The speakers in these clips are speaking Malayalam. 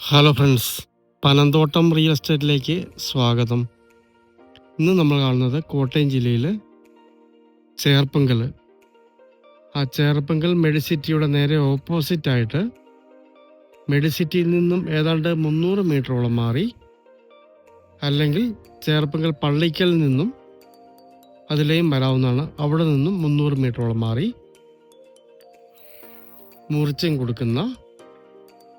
ഹലോ ഫ്രണ്ട്സ് പനന്തോട്ടം റിയൽ എസ്റ്റേറ്റിലേക്ക് സ്വാഗതം. ഇന്ന് നമ്മൾ കാണുന്നത് കോട്ടയം ജില്ലയിൽ ചേർപ്പങ്കൽ ആ ചേർപ്പങ്കൽ മെഡിസിറ്റിയുടെ നേരെ ഓപ്പോസിറ്റായിട്ട് മെഡിസിറ്റിയിൽ നിന്നും ഏതാണ്ട് മുന്നൂറ് മീറ്ററോളം മാറി അല്ലെങ്കിൽ ചേർപ്പങ്കൽ പള്ളിക്കൽ നിന്നും അതിലെയും വരാവുന്നതാണ്. അവിടെ നിന്നും മുന്നൂറ് മീറ്ററോളം മാറി മുറിച്ചും കൊടുക്കുന്ന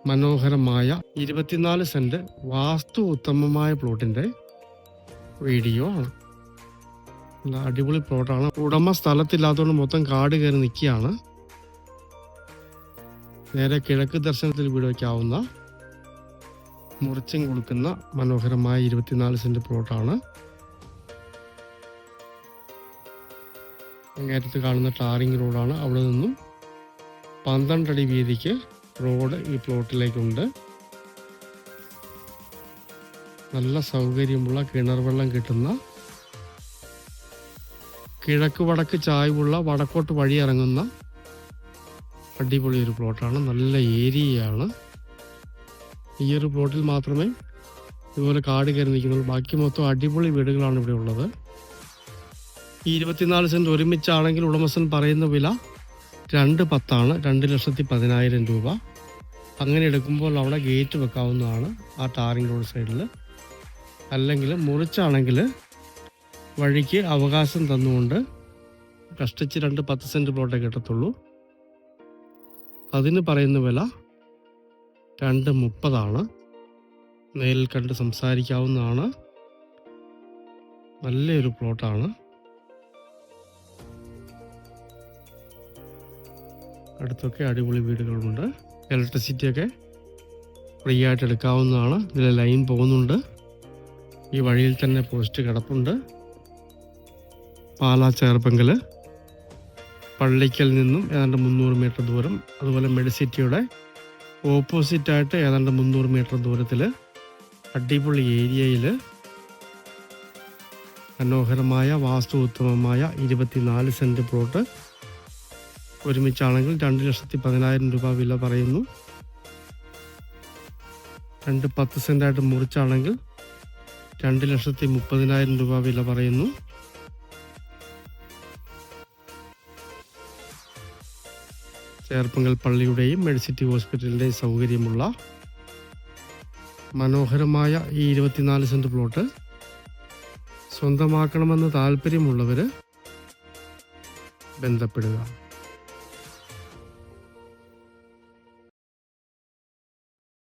മനോഹരമായ ഇരുപത്തിനാല് സെന്റ് വാസ്തു ഉത്തമമായ പ്ലോട്ടിന്റെ വീഡിയോ ആണ്. അടിപൊളി പ്ലോട്ടാണ്. ഉടമ സ്ഥലത്തില്ലാത്തതുകൊണ്ട് മൊത്തം കാട് കയറി നിൽക്കുകയാണ്. നേരെ കിഴക്ക് ദർശനത്തിൽ വീട് വയ്ക്കാവുന്ന മുറിച്ചും കൊടുക്കുന്ന മനോഹരമായ ഇരുപത്തിനാല് സെന്റ് പ്ലോട്ടാണ്. അങ്ങേറ്റത്ത് കാണുന്ന ടാറിംഗ് റോഡാണ്. അവിടെ നിന്നും പന്ത്രണ്ടടി വീതിക്ക് റോഡ് ഈ പ്ലോട്ടിലേക്കുണ്ട്. നല്ല സൗകര്യമുള്ള കിണർ വെള്ളം കിട്ടുന്ന കിഴക്ക് വടക്ക് ചായ്വുള്ള വടക്കോട്ട് വഴി ഇറങ്ങുന്ന അടിപൊളി ഒരു പ്ലോട്ടാണ്. നല്ല ഏരിയയാണ്. ഈ ഒരു പ്ലോട്ടിൽ മാത്രമേ ഇതുപോലെ കാട് കയറി നിൽക്കുന്നുള്ളൂ. ബാക്കി മൊത്തം അടിപൊളി വീടുകളാണ് ഇവിടെ ഉള്ളത്. ഈ ഇരുപത്തിനാല് സെന്റ് ഒരുമിച്ചാണെങ്കിൽ ഉടമസ്ഥൻ പറയുന്ന വില രണ്ട് പത്താണ്. രണ്ട് ലക്ഷത്തി പതിനായിരം രൂപ. അങ്ങനെ എടുക്കുമ്പോൾ അവിടെ ഗേറ്റ് വെക്കാവുന്നതാണ് ആ ടാറിങ് റോഡ് സൈഡിൽ അല്ലെങ്കിൽ മുറിച്ചാണെങ്കിൽ വഴിക്ക് അവകാശം തന്നുകൊണ്ട് കഷ്ടിച്ച് രണ്ട് പത്ത് സെന്റ് പ്ലോട്ടേ കിട്ടത്തുള്ളൂ. അതിന് പറയുന്ന വില രണ്ട് മുപ്പതാണ്. നേരിൽ കണ്ട് സംസാരിക്കാവുന്നതാണ്. നല്ലൊരു പ്ലോട്ടാണ് അടുത്തൊക്കെ അടിപൊളി വീടുകളുണ്ട് ഇലക്ട്രിസിറ്റി ഒക്കെ ഫ്രീ ആയിട്ട് എടുക്കാവുന്നതാണ്. ഇതിൽ ലൈൻ പോകുന്നുണ്ട്. ഈ വഴിയിൽ തന്നെ പോസ്റ്റ് കിടപ്പുണ്ട്. പാലാ ചേർപ്പെങ്കിൽ പള്ളിക്കൽ നിന്നും ഏതാണ്ട് മുന്നൂറ് മീറ്റർ ദൂരം. അതുപോലെ മെഡിസിറ്റിയുടെ ഓപ്പോസിറ്റായിട്ട് ഏതാണ്ട് മുന്നൂറ് മീറ്റർ ദൂരത്തിൽ അടിപൊളി ഏരിയയിൽ മനോഹരമായ വാസ്തു ഉത്തമമായ ഇരുപത്തിനാല് സെന്റ് പ്ലോട്ട് ഒരുമിച്ചാണെങ്കിൽ രണ്ട് ലക്ഷത്തി പതിനായിരം രൂപ വില പറയുന്നു. രണ്ട് പത്ത് സെന്റായിട്ട് മുറിച്ചാണെങ്കിൽ രണ്ട് ലക്ഷത്തി മുപ്പതിനായിരം രൂപ വില പറയുന്നു. ചേർപ്പങ്കൽ പള്ളിയുടെയും മെഡിസിറ്റി ഹോസ്പിറ്റലിന്റെയും സൗകര്യമുള്ള മനോഹരമായ ഈ ഇരുപത്തിനാല് സെന്റ് പ്ലോട്ട് സ്വന്തമാക്കണമെന്ന് താല്പര്യമുള്ളവർ ബന്ധപ്പെടുക.